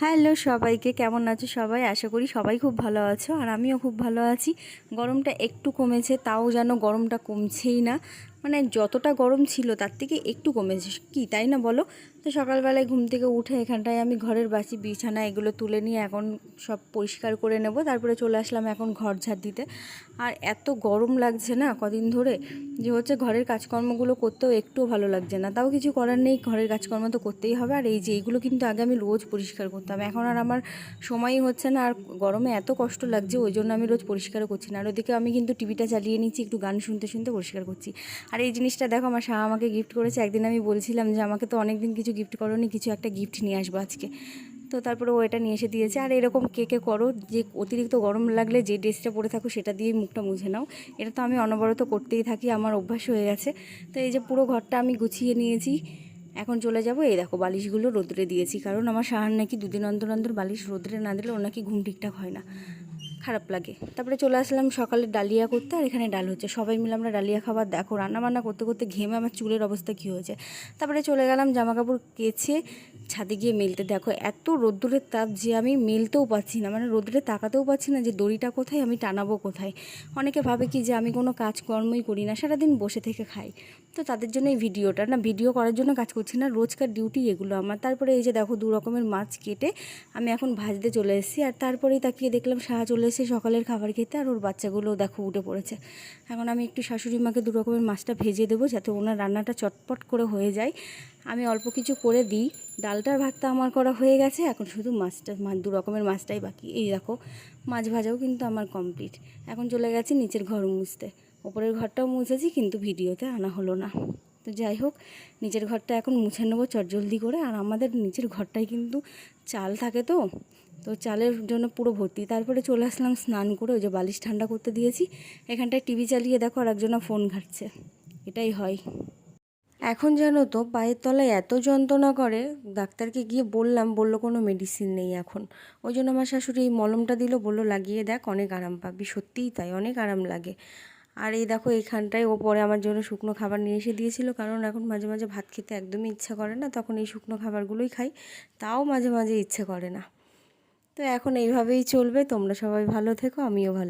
Hello সবাইকে, কেমন আছো সবাই? আশা করি সবাই খুব ভালো আছো, আর আমিও খুব ভালো আছি। গরমটা একটু কমেছে, তাও যেন গরমটা কমছেই না। মানে যতটা গরম ছিল তার থেকে একটু কমেছে। কি, তাই না বলো? তো সকালবেলায় ঘুম থেকে উঠে এখানটায় আমি ঘরের বাসি, বিছানা এগুলো তুলে নিয়ে এখন সব পরিষ্কার করে নেব। তারপরে চলে আসলাম এখন ঘর ঝাড় দিতে। আর এত গরম লাগছে না কদিন ধরে যে হচ্ছে ঘরের কাজকর্মগুলো করতেও একটুও ভালো লাগছে না। তাও কিছু করার নেই, ঘরের কাজকর্ম তো করতেই হবে। আর এই যে এইগুলো কিন্তু আগে আমি রোজ পরিষ্কার করতাম। এখন আর আমার সময়ই হচ্ছে না, আর গরমে এত কষ্ট লাগছে, ওই জন্য আমি রোজ পরিষ্কারও করছি না। আর ওদিকে আমি কিন্তু টিভিটা চালিয়ে নিচ্ছি, একটু গান শুনতে শুনতে পরিষ্কার করছি। আর এই জিনিসটা দেখো, আমার শাহ আমাকে গিফট করেছে। একদিন আমি বলছিলাম যে, আমাকে তো অনেক দিন কিছু গিফট করোনি, কিছু একটা গিফট নিয়ে আসব আজকে। তো তারপরে ও এটা নিয়ে এসে দিয়েছে। আর এরকম কে কে করো, যে অতিরিক্ত গরম লাগলে যে ড্রেসটা পরে থাকো, সেটা দিয়ে মুখটা মুছে নাও। এটা তো আমি অনবরত করতেই থাকি, আমার অভ্যাস হয়ে গেছে। তো এই যে পুরো ঘরটা আমি গুছিয়ে নিয়েছি। এখন চলে যাব, এই দেখো বালিশগুলো রোদ্রে দিয়েছি। কারণ আমার সাহার নাকি দুদিন অন্তর অন্তর বালিশ রোদ্রে না দিলে ওর নাকি ঘুম ঠিকঠাক হয় না। খারাপ লাগে। তারপরে চলে আসলাম সকালে ডালিয়া করতে আর এখানে ডাল হচ্ছে। সবাই মিলে আমরা ডালিয়া খাবার দেখো রান্না বান্না করতে করতে ঘেমে আমার চুলের অবস্থা কী হয়েছে। তারপরে চলে গেলাম জামা কাপড় কেচে ছাদে গিয়ে মেলতে। দেখো এত রোদ্দুরের তাপ যে আমি মেলতেও পাচ্ছি না মানে রোদ্দুরে তাকাতেও পাচ্ছি না যে দড়িটা কোথায়, আমি টানাবো কোথায়। অনেকে ভাবে কি যে আমি কোনো কাজকর্মই করি না, সারাদিন বসে থেকে খাই। তো তাদের জন্য এই ভিডিওটা। না, ভিডিও করার জন্য কাজ করছি না, রোজকার ডিউটি এগুলো আমার। তারপরে এই যে দেখো, দু রকমের মাছ কেটে আমি এখন ভাজতে চলে এসেছি। আর তারপরেই তাকিয়ে দেখলাম সাহা চলে এসে সকালের খাবার খেতে, আর ওর বাচ্চাগুলো দেখো উঠে পড়েছে। এখন আমি একটু শাশুড়ি মাকে দু রকমের মাছটা ভেজে দেবো যাতে ওনার রান্নাটা চটপট করে হয়ে যায়। আমি অল্প কিছু করে দিই। ডালটার ভাতটা আমার করা হয়ে গেছে, এখন শুধু মাছটা দু রকমের মাছটাই বাকি। এই দেখো, মাছ ভাজাও কিন্তু আমার কমপ্লিট। এখন চলে গেছে নিচের ঘর মুছতে। ওপরের ঘরটাও মুছেছি, কিন্তু ভিডিওতে আনা হলো না। তো যাই হোক নিচের ঘরটা এখন মুছে নেব চটজলদি করে, আর আমাদের নিচের ঘরটায় কিন্তু চাল থাকে তো তো চালের জন্য পুরো ভর্তি। তারপরে চলে আসলাম স্নান করে, ওই যে বালিশ ঠান্ডা করতে দিয়েছি। এখানটায় টিভি চালিয়ে দেখো, আর একজনা ফোন ঘাটছে। এটাই হয়। এখন জানো তো, পায়ের তলায় এত যন্ত্রণা করে, ডাক্তারকে গিয়ে বললাম, বলল কোনো মেডিসিন নেই এখন। ওই জন্য আমার শাশুড়ি এই মলমটা দিল, বলল, লাগিয়ে দেখ, অনেক আরাম পাবি। সত্যিই তাই, অনেক আরাম লাগে। আর এই দেখো এইখানটায় ও পরে আমার জন্য শুকনো খাবার নিয়ে এসে দিয়েছিল, কারণ এখন মাঝে মাঝে ভাত খেতে একদমই ইচ্ছা করে না, তখন এই শুকনো খাবারগুলোই খাই, তাও মাঝে মাঝে ইচ্ছে করে না। তো এখন এইভাবেই চলবে, তোমরা সবাই ভালো থেকো, আমিও ভালো